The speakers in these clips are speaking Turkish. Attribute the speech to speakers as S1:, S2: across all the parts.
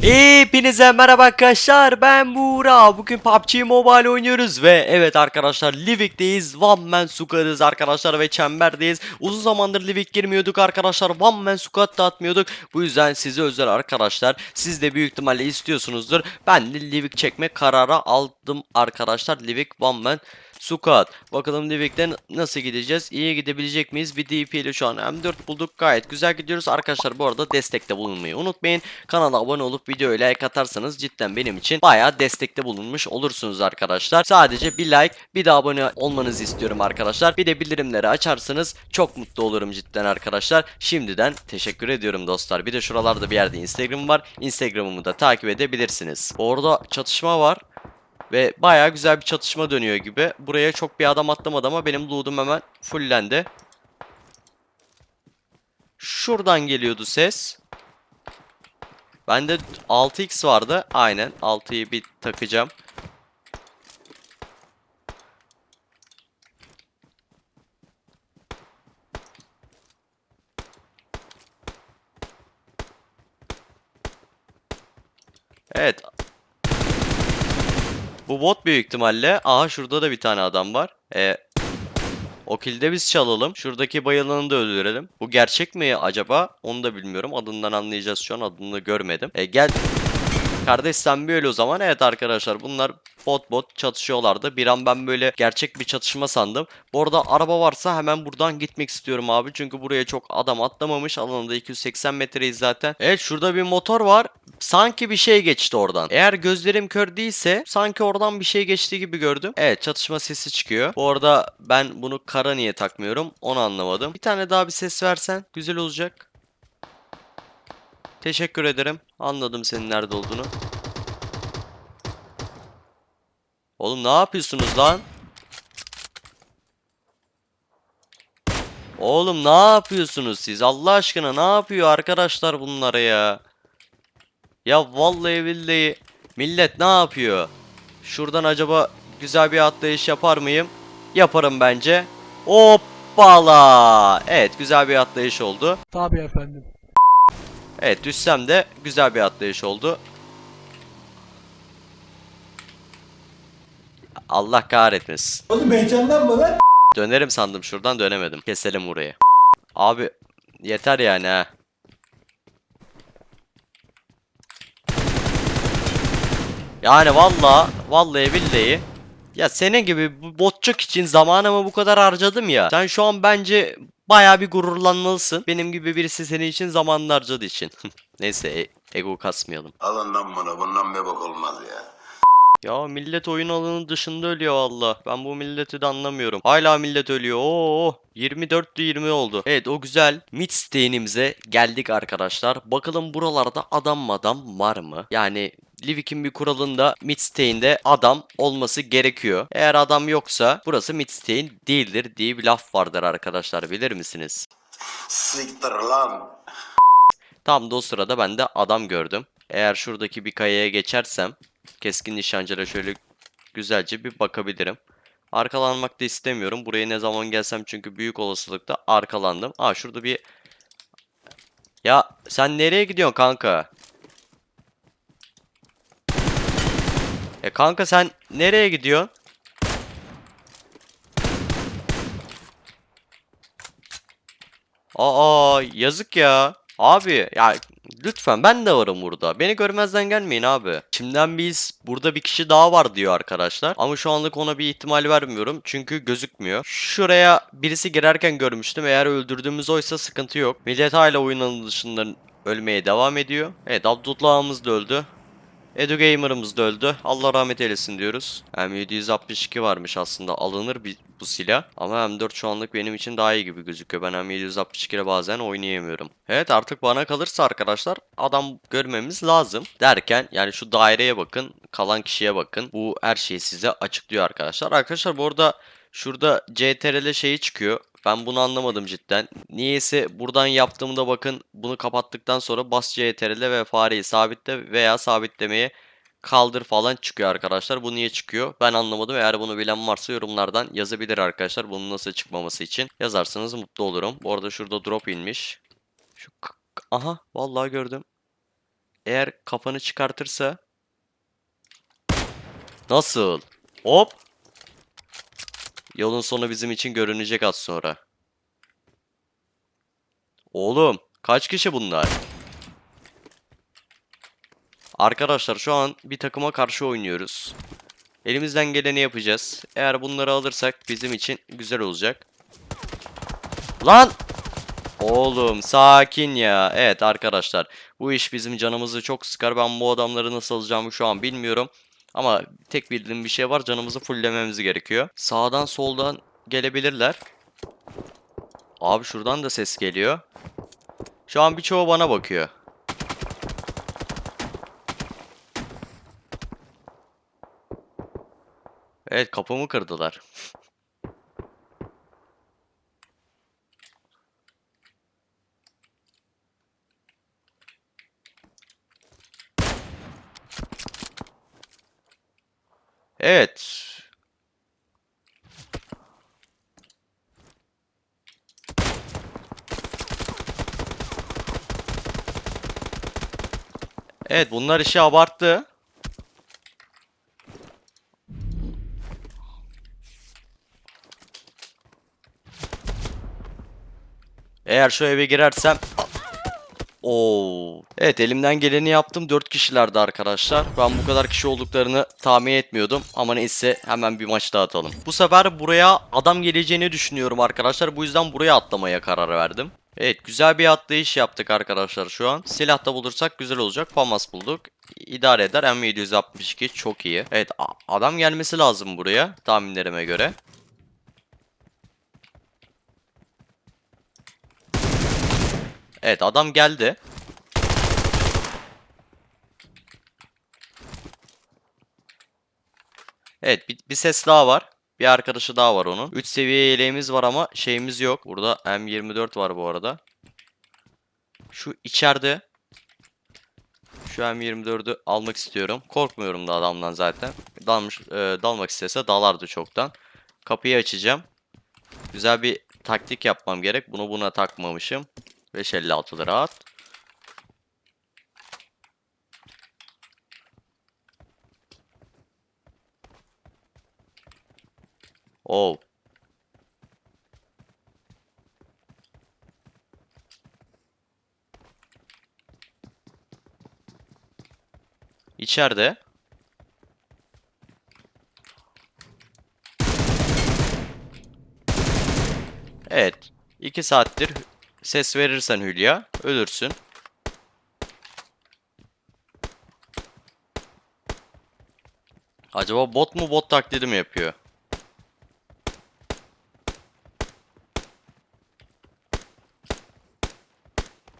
S1: Hepinize merhaba arkadaşlar ben Buğra Bugün PUBG Mobile oynuyoruz ve evet arkadaşlar Livik'teyiz One Man Squad'ız arkadaşlar ve çemberdeyiz Uzun zamandır Livik girmiyorduk arkadaşlar One Man Squad da atmıyorduk Bu yüzden size özel arkadaşlar Siz de büyük ihtimalle istiyorsunuzdur Ben de Livik çekme kararı aldım arkadaşlar Livik One Man Squad. Bakalım Livik'te nasıl gideceğiz? İyi gidebilecek miyiz? Bir DP ile şu an M4 bulduk. Gayet güzel gidiyoruz. Arkadaşlar bu arada destekte bulunmayı unutmayın. Kanala abone olup videoya like atarsanız cidden benim için bayağı destekte bulunmuş olursunuz arkadaşlar. Sadece bir like bir de abone olmanızı istiyorum arkadaşlar. Bir de bildirimleri açarsanız çok mutlu olurum cidden arkadaşlar. Şimdiden teşekkür ediyorum dostlar. Bir de şuralarda bir yerde Instagram var. Instagram'ımı da takip edebilirsiniz. Orada çatışma var. Ve baya güzel bir çatışma dönüyor gibi. Buraya çok bir adam atlamadı ama benim loot'um hemen fullendi. Şuradan geliyordu ses. Bende 6x vardı. Aynen 6'yı bir takacağım. Evet bu bot büyük ihtimalle. Aha şurada da bir tane adam var. E, o kilde biz çalalım. Şuradaki bayılanı da öldürelim. Bu gerçek mi acaba? Onu da bilmiyorum. Adından anlayacağız şu an. Adını görmedim. E, gel. Kardeş sen bir öyle o zaman. Evet arkadaşlar bunlar bot bot çatışıyorlardı. Bir an ben böyle gerçek bir çatışma sandım. Bu arada araba varsa hemen buradan gitmek istiyorum abi. Çünkü buraya çok adam atlamamış. Alanında 280 metreyiz zaten. Evet şurada bir motor var. Sanki bir şey geçti oradan. Eğer gözlerim kör değilse sanki oradan bir şey geçti gibi gördüm. Evet çatışma sesi çıkıyor. Bu arada ben bunu kara niye takmıyorum onu anlamadım. Bir tane daha bir ses versen güzel olacak. Teşekkür ederim. Anladım senin nerede olduğunu. Oğlum ne yapıyorsunuz lan? Oğlum ne yapıyorsunuz siz? Allah aşkına ne yapıyor arkadaşlar bunlara ya? Ya vallahi billahi millet ne yapıyor? Şuradan acaba güzel bir atlayış yapar mıyım? Yaparım bence. Hoppala. Evet güzel bir atlayış oldu.
S2: Tabii efendim.
S1: Evet düşsem de güzel bir atlayış oldu. Allah kahretmesin.
S3: Oğlum heyecanlanma lan.
S1: Dönerim sandım şuradan dönemedim. Keselim burayı. Abi yeter yani ha. Yani valla vallahi billahi ya senin gibi bu botçuk için zamanımı bu kadar harcadım ya. Sen şu an bence baya bir gururlanmalısın. Benim gibi birisi senin için zamanını harcadığı için. Neyse e- ego kasmayalım.
S4: Alın lan bunu. Bundan bir bak olmaz ya.
S1: Ya millet oyun alanı dışında ölüyor valla. Ben bu milleti de anlamıyorum. Hala millet ölüyor. Oo 24'tü 20 oldu. Evet o güzel mid stane'imize geldik arkadaşlar. Bakalım buralarda adam madam var mı? Yani Livik'in bir kuralında mid stane'de adam olması gerekiyor. Eğer adam yoksa burası mid stane değildir diye bir laf vardır arkadaşlar bilir misiniz?
S4: Siktir lan.
S1: Tam da o sırada ben de adam gördüm. Eğer şuradaki bir kayaya geçersem keskin nişancıyla şöyle güzelce bir bakabilirim. Arkalanmak da istemiyorum. Buraya ne zaman gelsem çünkü büyük olasılıkla arkalandım. Aa şurada bir... Ya sen nereye gidiyorsun kanka? E kanka sen nereye gidiyorsun? Aa yazık ya. Abi ya lütfen ben de varım burada. Beni görmezden gelmeyin abi. Şimdiden biz burada bir kişi daha var diyor arkadaşlar. Ama şu anlık ona bir ihtimal vermiyorum. Çünkü gözükmüyor. Şuraya birisi girerken görmüştüm. Eğer öldürdüğümüz oysa sıkıntı yok. Millet hala oyun alanı dışında ölmeye devam ediyor. Evet Abdullah'ımız da öldü. Edu Gamer'ımız da öldü. Allah rahmet eylesin diyoruz. M762 varmış aslında alınır bir, bu silah. Ama M4 şu anlık benim için daha iyi gibi gözüküyor. Ben M762 ile bazen oynayamıyorum. Evet artık bana kalırsa arkadaşlar adam görmemiz lazım. Derken yani şu daireye bakın. Kalan kişiye bakın. Bu her şeyi size açıklıyor arkadaşlar. Arkadaşlar bu arada şurada CTRL şeyi çıkıyor. Ben bunu anlamadım cidden. Niyeyse buradan yaptığımda bakın bunu kapattıktan sonra bas CTRL ve fareyi sabitle veya sabitlemeye kaldır falan çıkıyor arkadaşlar. Bu niye çıkıyor? Ben anlamadım. Eğer bunu bilen varsa yorumlardan yazabilir arkadaşlar. Bunun nasıl çıkmaması için yazarsanız mutlu olurum. Bu arada şurada drop inmiş. Şu aha vallahi gördüm. eğer kafanı çıkartırsa Nasıl? Hop. Yolun sonu bizim için görünecek az sonra. Oğlum, kaç kişi bunlar? Arkadaşlar şu an bir takıma karşı oynuyoruz. Elimizden geleni yapacağız. Eğer bunları alırsak bizim için güzel olacak. Lan! Oğlum sakin ya. Evet arkadaşlar bu iş bizim canımızı çok sıkar. Ben bu adamları nasıl alacağımı şu an bilmiyorum. Ama tek bildiğim bir şey var. Canımızı fulllememiz gerekiyor. Sağdan soldan gelebilirler. Abi şuradan da ses geliyor. Şu an birçoğu bana bakıyor. Evet kapımı kırdılar. Evet. Evet bunlar işi abarttı. Eğer şu eve girersem Oo. Evet elimden geleni yaptım. 4 kişilerdi arkadaşlar. Ben bu kadar kişi olduklarını tahmin etmiyordum. Ama neyse hemen bir maç daha atalım. Bu sefer buraya adam geleceğini düşünüyorum arkadaşlar. Bu yüzden buraya atlamaya karar verdim. Evet güzel bir atlayış yaptık arkadaşlar şu an. Silah da bulursak güzel olacak. FAMAS bulduk. İdare eder. M762 çok iyi. Evet adam gelmesi lazım buraya tahminlerime göre. Evet adam geldi. Evet bir, bir ses daha var. Bir arkadaşı daha var onun. 3 seviye yeleğimiz var ama şeyimiz yok. Burada M24 var bu arada. Şu içeride. Şu M24'ü almak istiyorum. Korkmuyorum da adamdan zaten. Dalmış, e, dalmak istese dalardı çoktan. Kapıyı açacağım. Güzel bir taktik yapmam gerek. Bunu buna takmamışım. 5.56'lı rahat. Oh. İçeride. Evet. 2 saattir ses verirsen Hülya ölürsün. Acaba bot mu bot taklidi mi yapıyor?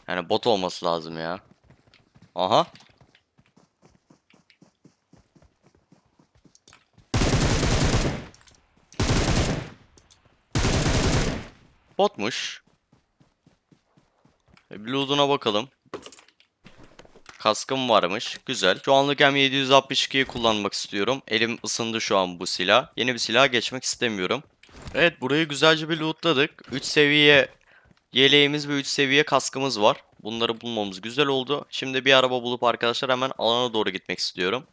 S1: Yani bot olması lazım ya. Aha. Botmuş. Blood'una bakalım. Kaskım varmış. Güzel. Şu anlık M762'yi kullanmak istiyorum. Elim ısındı şu an bu silah. Yeni bir silah geçmek istemiyorum. Evet burayı güzelce bir lootladık. 3 seviye yeleğimiz ve 3 seviye kaskımız var. Bunları bulmamız güzel oldu. Şimdi bir araba bulup arkadaşlar hemen alana doğru gitmek istiyorum.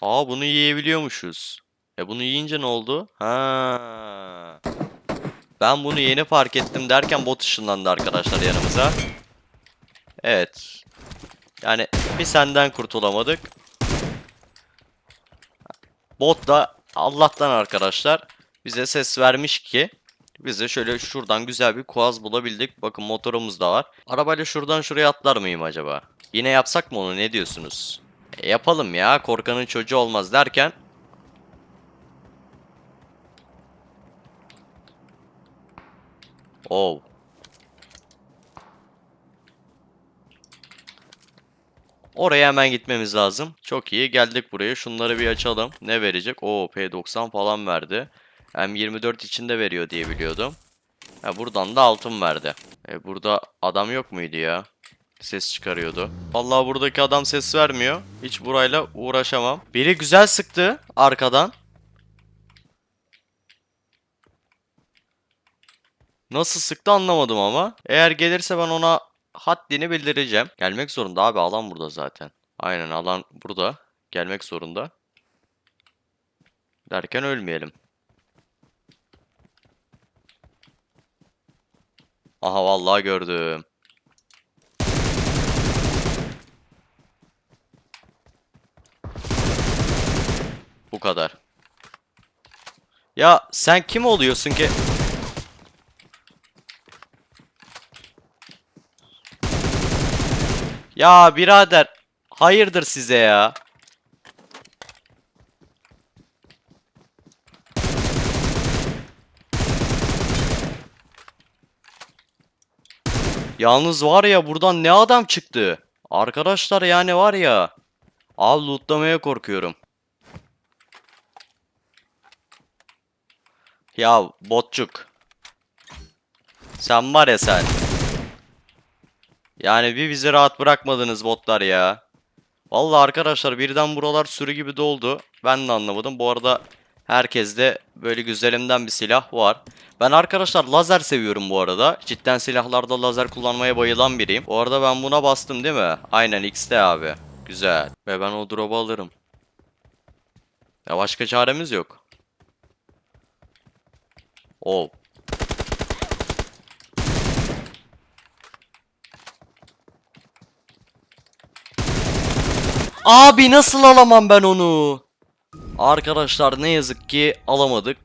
S1: Aa bunu yiyebiliyormuşuz. E bunu yiyince ne oldu? Ha. Ben bunu yeni fark ettim derken bot ışınlandı arkadaşlar yanımıza. Evet. Yani bir senden kurtulamadık. Bot da Allah'tan arkadaşlar bize ses vermiş ki biz de şöyle şuradan güzel bir kuaz bulabildik. Bakın motorumuz da var. Arabayla şuradan şuraya atlar mıyım acaba? Yine yapsak mı onu ne diyorsunuz? E, yapalım ya korkanın çocuğu olmaz derken Oh. Oraya hemen gitmemiz lazım. Çok iyi. Geldik buraya. Şunları bir açalım. Ne verecek? Oo P90 falan verdi. M24 içinde veriyor diye biliyordum. Ha, buradan da altın verdi. E, burada adam yok muydu ya? Ses çıkarıyordu. Vallahi buradaki adam ses vermiyor. Hiç burayla uğraşamam. Biri güzel sıktı arkadan. Nasıl sıktı anlamadım ama. Eğer gelirse ben ona haddini bildireceğim. Gelmek zorunda abi alan burada zaten. Aynen alan burada. Gelmek zorunda. Derken ölmeyelim. Aha vallahi gördüm. Bu kadar. Ya sen kim oluyorsun ki? Ya birader, hayırdır size ya? Yalnız var ya buradan ne adam çıktı? Arkadaşlar yani var ya. Abi lootlamaya korkuyorum. Ya botçuk. Sen var ya sen. Yani bir bizi rahat bırakmadınız botlar ya. Vallahi arkadaşlar birden buralar sürü gibi doldu. Ben de anlamadım. Bu arada herkeste böyle güzelimden bir silah var. Ben arkadaşlar lazer seviyorum bu arada. Cidden silahlarda lazer kullanmaya bayılan biriyim. Bu arada ben buna bastım değil mi? Aynen X'te abi. Güzel. Ve ben o drop'u alırım. Ya başka çaremiz yok. Oh. Abi nasıl alamam ben onu? Arkadaşlar ne yazık ki alamadık.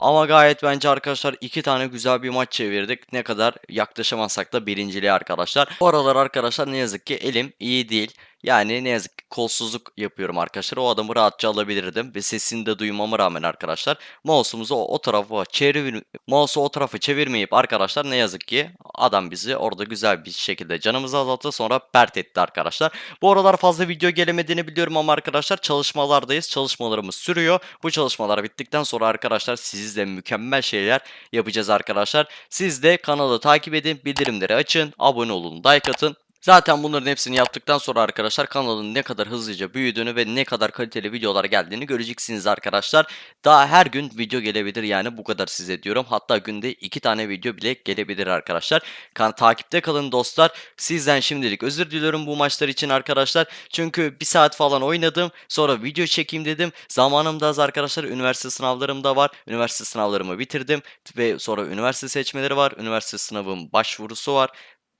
S1: Ama gayet bence arkadaşlar iki tane güzel bir maç çevirdik. Ne kadar yaklaşamazsak da birinciliğe arkadaşlar. Bu aralar arkadaşlar ne yazık ki elim iyi değil. Yani ne yazık ki kolsuzluk yapıyorum arkadaşlar. O adamı rahatça alabilirdim. Ve sesini de duymama rağmen arkadaşlar. Mouse'umuzu o, o tarafa çevir Mouse'u o tarafa çevirmeyip arkadaşlar ne yazık ki adam bizi orada güzel bir şekilde canımızı azalttı. Sonra pert etti arkadaşlar. Bu aralar fazla video gelemediğini biliyorum ama arkadaşlar çalışmalardayız. Çalışmalarımız sürüyor. Bu çalışmalar bittikten sonra arkadaşlar sizle mükemmel şeyler yapacağız arkadaşlar. Siz de kanalı takip edin, bildirimleri açın, abone olun, like atın. Zaten bunların hepsini yaptıktan sonra arkadaşlar kanalın ne kadar hızlıca büyüdüğünü ve ne kadar kaliteli videolar geldiğini göreceksiniz arkadaşlar. Daha her gün video gelebilir yani bu kadar size diyorum. Hatta günde iki tane video bile gelebilir arkadaşlar. Kan takipte kalın dostlar. Sizden şimdilik özür diliyorum bu maçlar için arkadaşlar. Çünkü bir saat falan oynadım. Sonra video çekeyim dedim. Zamanım da az arkadaşlar. Üniversite sınavlarım da var. Üniversite sınavlarımı bitirdim. Ve sonra üniversite seçmeleri var. Üniversite sınavım başvurusu var.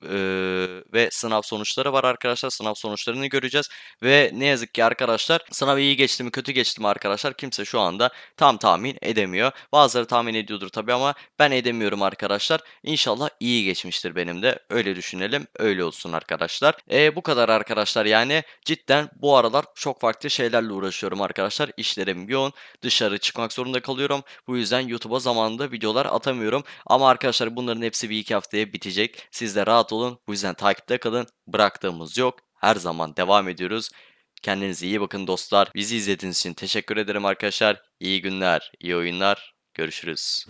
S1: Eee, ve sınav sonuçları var arkadaşlar. Sınav sonuçlarını göreceğiz. Ve ne yazık ki arkadaşlar sınav iyi geçti mi kötü geçti mi arkadaşlar kimse şu anda tam tahmin edemiyor. Bazıları tahmin ediyordur tabii ama ben edemiyorum arkadaşlar. İnşallah iyi geçmiştir benim de. Öyle düşünelim. Öyle olsun arkadaşlar. E, bu kadar arkadaşlar yani cidden bu aralar çok farklı şeylerle uğraşıyorum arkadaşlar. İşlerim yoğun. Dışarı çıkmak zorunda kalıyorum. Bu yüzden YouTube'a zamanında videolar atamıyorum. Ama arkadaşlar bunların hepsi bir iki haftaya bitecek. Siz de rahat olun. Bu yüzden takipte kalın. Bıraktığımız yok. Her zaman devam ediyoruz. Kendinize iyi bakın dostlar. Bizi izlediğiniz için teşekkür ederim arkadaşlar. İyi günler, iyi oyunlar. Görüşürüz.